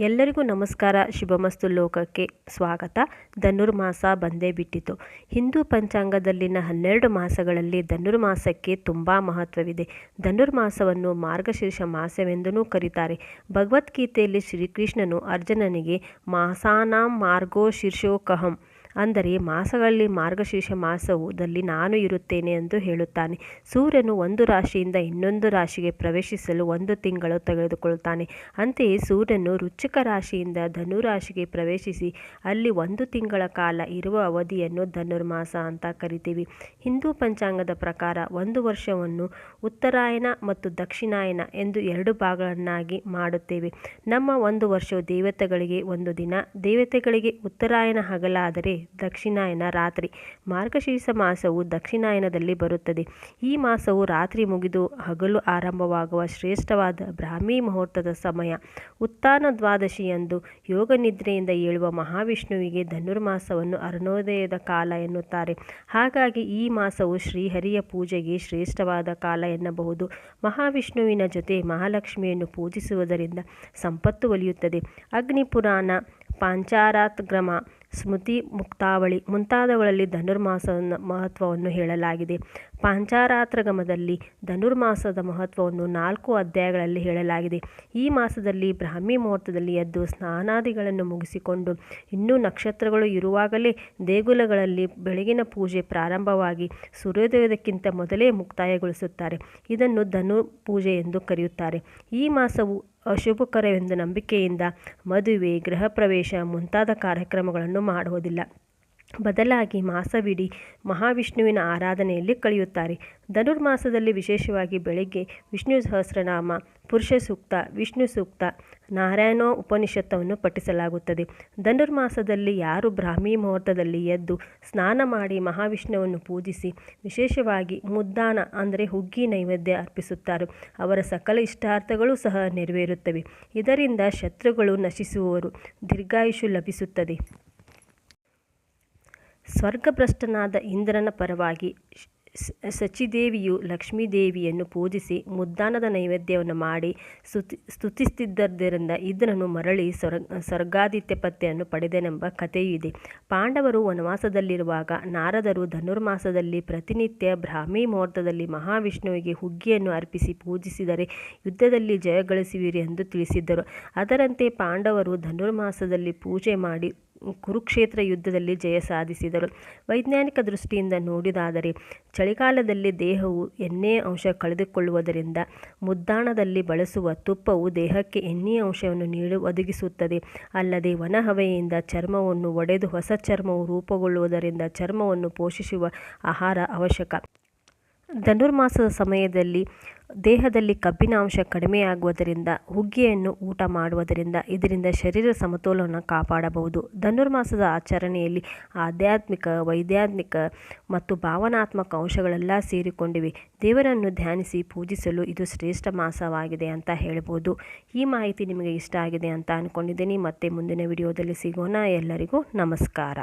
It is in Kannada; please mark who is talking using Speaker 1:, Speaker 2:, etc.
Speaker 1: ಎಲ್ಲರಿಗೂ ನಮಸ್ಕಾರ. ಶುಭಮಸ್ತು ಲೋಕಕ್ಕೆ ಸ್ವಾಗತ. ಧನುರ್ಮಾಸ ಬಂದೇ ಬಿಟ್ಟಿತು. ಹಿಂದೂ ಪಂಚಾಂಗದಲ್ಲಿನ ಹನ್ನೆರಡು ಮಾಸಗಳಲ್ಲಿ ಧನುರ್ಮಾಸಕ್ಕೆ ತುಂಬ ಮಹತ್ವವಿದೆ. ಧನುರ್ಮಾಸವನ್ನು ಮಾರ್ಗಶೀರ್ಷ ಮಾಸವೆಂದೂ ಕರೀತಾರೆ. ಭಗವದ್ಗೀತೆಯಲ್ಲಿ ಶ್ರೀಕೃಷ್ಣನು ಅರ್ಜುನನಿಗೆ ಮಾಸಾನಾಂ ಮಾರ್ಗೋ ಶೀರ್ಷೋಕಹಂ. ಅಂದರೆ ಮಾಸಗಳಲ್ಲಿ ಮಾರ್ಗಶೀರ್ಷ ಮಾಸದಲ್ಲಿ ನಾನು ಇರುತ್ತೇನೆ ಎಂದು ಹೇಳುತ್ತಾನೆ. ಸೂರ್ಯನು ಒಂದು ರಾಶಿಯಿಂದ ಇನ್ನೊಂದು ರಾಶಿಗೆ ಪ್ರವೇಶಿಸಲು ಒಂದು ತಿಂಗಳು ತೆಗೆದುಕೊಳ್ಳುತ್ತಾನೆ. ಅಂತೆಯೇ ಸೂರ್ಯನು ವೃಶ್ಚಿಕ ರಾಶಿಯಿಂದ ಧನುರಾಶಿಗೆ ಪ್ರವೇಶಿಸಿ ಅಲ್ಲಿ ಒಂದು ತಿಂಗಳ ಕಾಲ ಇರುವ ಅವಧಿಯನ್ನು ಧನುರ್ಮಾಸ ಅಂತ ಕರಿತೀವಿ. ಹಿಂದೂ ಪಂಚಾಂಗದ ಪ್ರಕಾರ ಒಂದು ವರ್ಷವನ್ನು ಉತ್ತರಾಯಣ ಮತ್ತು ದಕ್ಷಿಣಾಯನ ಎಂದು ಎರಡು ಭಾಗಗಳನ್ನಾಗಿ ಮಾಡುತ್ತೇವೆ. ನಮ್ಮ ಒಂದು ವರ್ಷವು ದೇವತೆಗಳಿಗೆ ಒಂದು ದಿನ, ದೇವತೆಗಳಿಗೆ ಉತ್ತರಾಯಣ ಹಗಲಾದರೆ ದಕ್ಷಿಣಾಯನ ರಾತ್ರಿ. ಮಾರ್ಗಶೀರ್ಷ ಮಾಸವು ದಕ್ಷಿಣಾಯನದಲ್ಲಿ ಬರುತ್ತದೆ. ಈ ಮಾಸವು ರಾತ್ರಿ ಮುಗಿದು ಹಗಲು ಆರಂಭವಾಗುವ ಶ್ರೇಷ್ಠವಾದ ಬ್ರಾಹ್ಮಿ ಮುಹೂರ್ತದ ಸಮಯ. ಉತ್ಥಾನ ದ್ವಾದಶಿಯಂದು ಯೋಗ ನಿದ್ರೆಯಿಂದ ಏಳುವ ಮಹಾವಿಷ್ಣುವಿಗೆ ಧನುರ್ಮಾಸವನ್ನು ಅರುಣೋದಯದ ಕಾಲ ಎನ್ನುತ್ತಾರೆ. ಹಾಗಾಗಿ ಈ ಮಾಸವು ಶ್ರೀಹರಿಯ ಪೂಜೆಗೆ ಶ್ರೇಷ್ಠವಾದ ಕಾಲ ಎನ್ನಬಹುದು. ಮಹಾವಿಷ್ಣುವಿನ ಜೊತೆ ಮಹಾಲಕ್ಷ್ಮಿಯನ್ನು ಪೂಜಿಸುವುದರಿಂದ ಸಂಪತ್ತು ಒಲಿಯುತ್ತದೆ. ಅಗ್ನಿಪುರಾಣ ಪಾಂಚಾರಾತ್ಗ್ರಮ ಸ್ಮೃತಿ ಮುಕ್ತಾವಳಿ ಮುಂತಾದವುಗಳಲ್ಲಿ ಧನುರ್ಮಾಸದ ಮಹತ್ವವನ್ನು ಹೇಳಲಾಗಿದೆ. ಪಾಂಚಾರಾತ್ರಗಮದಲ್ಲಿ ಧನುರ್ಮಾಸದ ಮಹತ್ವವನ್ನು ನಾಲ್ಕು ಅಧ್ಯಾಯಗಳಲ್ಲಿ ಹೇಳಲಾಗಿದೆ. ಈ ಮಾಸದಲ್ಲಿ ಬ್ರಾಹ್ಮಿ ಮುಹೂರ್ತದಲ್ಲಿ ಎದ್ದು ಸ್ನಾನಾದಿಗಳನ್ನು ಮುಗಿಸಿಕೊಂಡು ಇನ್ನೂ ನಕ್ಷತ್ರಗಳು ಇರುವಾಗಲೇ ದೇಗುಲಗಳಲ್ಲಿ ಬೆಳಗಿನ ಪೂಜೆ ಪ್ರಾರಂಭವಾಗಿ ಸೂರ್ಯೋದಯದಕ್ಕಿಂತ ಮೊದಲೇ ಮುಕ್ತಾಯಗೊಳಿಸುತ್ತಾರೆ. ಇದನ್ನು ಧನು ಪೂಜೆ ಎಂದು ಕರೆಯುತ್ತಾರೆ. ಈ ಮಾಸವು ಅಶುಭಕರವೆಂದು ನಂಬಿಕೆಯಿಂದ ಮದುವೆ ಗೃಹಪ್ರವೇಶ ಮುಂತಾದ ಕಾರ್ಯಕ್ರಮಗಳನ್ನು ಮಾಡುವುದಿಲ್ಲ. ಬದಲಾಗಿ ಮಾಸವಿಡೀ ಮಹಾವಿಷ್ಣುವಿನ ಆರಾಧನೆಯಲ್ಲಿ ಕಳೆಯುತ್ತಾರೆ. ಧನುರ್ಮಾಸದಲ್ಲಿ ವಿಶೇಷವಾಗಿ ಬೆಳಿಗ್ಗೆ ವಿಷ್ಣು ಸಹಸ್ರನಾಮ, ಪುರುಷ ಸೂಕ್ತ, ವಿಷ್ಣು ಸೂಕ್ತ, ನಾರಾಯಣ ಉಪನಿಷತ್ತವನ್ನು ಪಠಿಸಲಾಗುತ್ತದೆ. ಧನುರ್ಮಾಸದಲ್ಲಿ ಯಾರು ಬ್ರಾಹ್ಮಿ ಮುಹೂರ್ತದಲ್ಲಿ ಎದ್ದು ಸ್ನಾನ ಮಾಡಿ ಮಹಾವಿಷ್ಣುವನ್ನು ಪೂಜಿಸಿ ವಿಶೇಷವಾಗಿ ಮುದ್ದಾನ ಅಂದರೆ ಹುಗ್ಗಿ ನೈವೇದ್ಯ ಅರ್ಪಿಸುತ್ತಾರೆ. ಅವರ ಸಕಲ ಇಷ್ಟಾರ್ಥಗಳು ಸಹ ನೆರವೇರುತ್ತವೆ. ಇದರಿಂದ ಶತ್ರುಗಳು ನಶಿಸುವವರು ದೀರ್ಘಾಯುಷು ಲಭಿಸುತ್ತದೆ. ಸ್ವರ್ಗಭ್ರಷ್ಟನಾದ ಇಂದ್ರನ ಪರವಾಗಿ ಸಚಿದೇವಿಯು ಲಕ್ಷ್ಮೀದೇವಿಯನ್ನು ಪೂಜಿಸಿ ಮುದ್ದಾನದ ನೈವೇದ್ಯವನ್ನು ಮಾಡಿ ಸ್ತುತಿ ಸ್ತುತಿಸುತ್ತಿದ್ದರಿಂದ ಇಂದ್ರನು ಮರಳಿ ಸ್ವರ್ ಸ್ವರ್ಗಾದಿತ್ಯ ಪತ್ತೆಯನ್ನು ಪಡೆದನೆಂಬ ಕಥೆಯೂ ಇದೆ. ಪಾಂಡವರು ವನವಾಸದಲ್ಲಿರುವಾಗ ನಾರದರು ಧನುರ್ಮಾಸದಲ್ಲಿ ಪ್ರತಿನಿತ್ಯ ಬ್ರಾಹ್ಮಿ ಮುಹೂರ್ತದಲ್ಲಿ ಮಹಾವಿಷ್ಣುವಿಗೆ ಹುಗ್ಗಿಯನ್ನು ಅರ್ಪಿಸಿ ಪೂಜಿಸಿದರೆ ಯುದ್ಧದಲ್ಲಿ ಜಯಗಳಿಸುವಿರಿ ಎಂದು ತಿಳಿಸಿದ್ದರು. ಅದರಂತೆ ಪಾಂಡವರು ಧನುರ್ಮಾಸದಲ್ಲಿ ಪೂಜೆ ಮಾಡಿ ಕುರುಕ್ಷೇತ್ರ ಯುದ್ಧದಲ್ಲಿ ಜಯ ಸಾಧಿಸಿದರು. ವೈಜ್ಞಾನಿಕ ದೃಷ್ಟಿಯಿಂದ ನೋಡಿದಾದರೆ, ಚಳಿಗಾಲದಲ್ಲಿ ದೇಹವು ಎಣ್ಣೆಯ ಅಂಶ ಕಳೆದುಕೊಳ್ಳುವುದರಿಂದ ಮುದ್ದಾಣದಲ್ಲಿ ಬಳಸುವ ತುಪ್ಪವು ದೇಹಕ್ಕೆ ಎಣ್ಣೆಯ ಅಂಶವನ್ನು ನೀಡಿ ಒದಗಿಸುತ್ತದೆ. ಅಲ್ಲದೆ ವನಹವೆಯಿಂದ ಚರ್ಮವನ್ನು ಒಡೆದು ಹೊಸ ಚರ್ಮವು ರೂಪುಗೊಳ್ಳುವುದರಿಂದ ಚರ್ಮವನ್ನು ಪೋಷಿಸುವ ಆಹಾರ ಅವಶ್ಯಕ. ಧನುರ್ಮಾಸದ ಸಮಯದಲ್ಲಿ ದೇಹದಲ್ಲಿ ಕಬ್ಬಿನ ಅಂಶ ಕಡಿಮೆಯಾಗುವುದರಿಂದ, ಹುಗ್ಗಿಯನ್ನು ಊಟ ಮಾಡುವುದರಿಂದ ಇದರಿಂದ ಶರೀರ ಸಮತೋಲನ ಕಾಪಾಡಬಹುದು. ಧನುರ್ಮಾಸದ ಆಚರಣೆಯಲ್ಲಿ ಆಧ್ಯಾತ್ಮಿಕ ವೈದ್ಯಾತ್ಮಿಕ ಮತ್ತು ಭಾವನಾತ್ಮಕ ಅಂಶಗಳೆಲ್ಲ ಸೇರಿಕೊಂಡಿವೆ. ದೇವರನ್ನು ಧ್ಯಾನಿಸಿ ಪೂಜಿಸಲು ಇದು ಶ್ರೇಷ್ಠ ಮಾಸವಾಗಿದೆ ಅಂತ ಹೇಳ್ಬೋದು. ಈ ಮಾಹಿತಿ ನಿಮಗೆ ಇಷ್ಟ ಆಗಿದೆ ಅಂತ ಅಂದ್ಕೊಂಡಿದ್ದೀನಿ ಮತ್ತೆ ಮುಂದಿನ ವಿಡಿಯೋದಲ್ಲಿ ಸಿಗೋಣ. ಎಲ್ಲರಿಗೂ ನಮಸ್ಕಾರ.